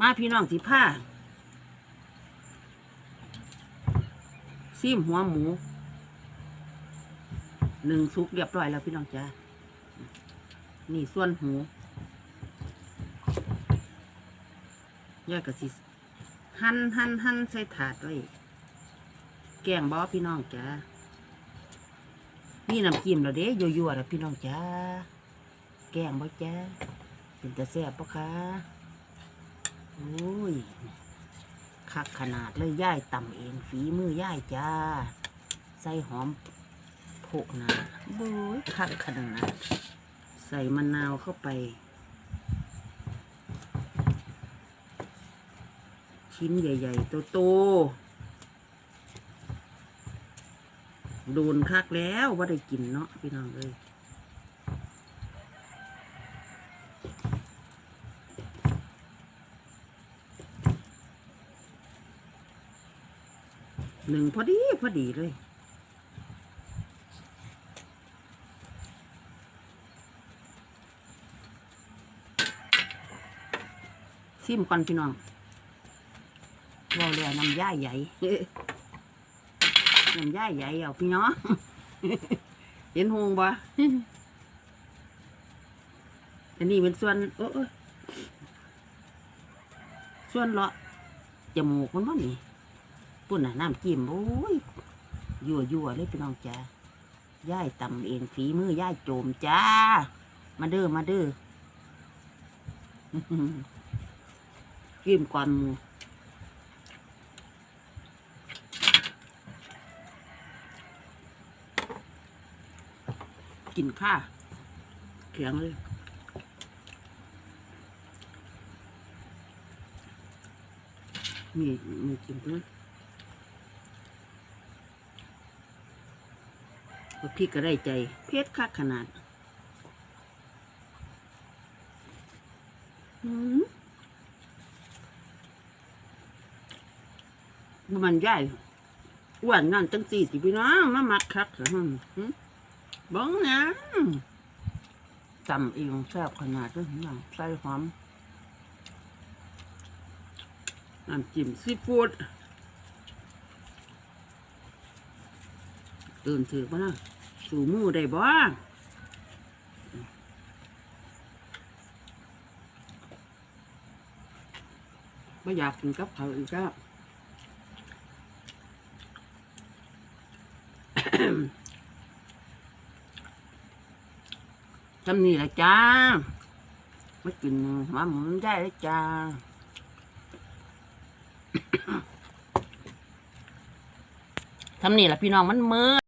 มาพี่น้องสิผ้าซิมหัวหมูหนึ่งสุกเรียบร้อยแล้วพี่น้องจ้านี่ส่วนหูย่อยกะสิหั่นหั่นหั่นใส่ถาดไว้แกงบอพี่น้องจ้านี่น้ำจิ้มแล้วเด้ยั่วๆแล้วพี่น้องจ้าแกงบ่จ้าเป็นตะแซ่บปะคะ โอ้ยคักขนาดเลยย่ายต่ำเองฝีมือย่ายจ้า ใส่หอมโผกนะโอ้ยคักขนาด ใส่มะนาวเข้าไป ชิ้นใหญ่ๆโตๆโดนคักแล้วว่าได้กินเนาะพี่น้องเลย หนึ่งพอดีพอดีเลย ซิมก่อนพี่น้องเราเรียกน้ำย่าใหญ่น้ำย่าใหญ่เอาพี่น้องเห็นหงบ่อันนี้เป็นส่วนเออเออส่วนเลาะจมูกมันบ่นี่ ปุ่นน่ะน้ำจิ้มโอ้ยยั่วยั่วเลยพี่น้องจ้าย่ายตำเองฝีมือย่ายโจมจ้า มาเด้อมาเด้อจิ้มก่อนหมูกินข้าเขียงเลยมีมีกินด้วย พี่ก็ได้ใจ เพชรคักขนาดอืมมันใหญ่อ้วนนั่นจังสี่สิพี่น้องมามักคักเหรอบ้องนะจำเองแซ่บขนาดด้วยน้องใส่หอมน้ำจิ้มซีฟู้ดตื่นถือป่ะนะ สู่มูได้บ่ไม่อยากกินกับเขาอีกแล้ทำนี่แหละจ้าไม่กินหมาหมุนได้ลยจ้าทำนี่แหละพี่น้องมันเมื่อ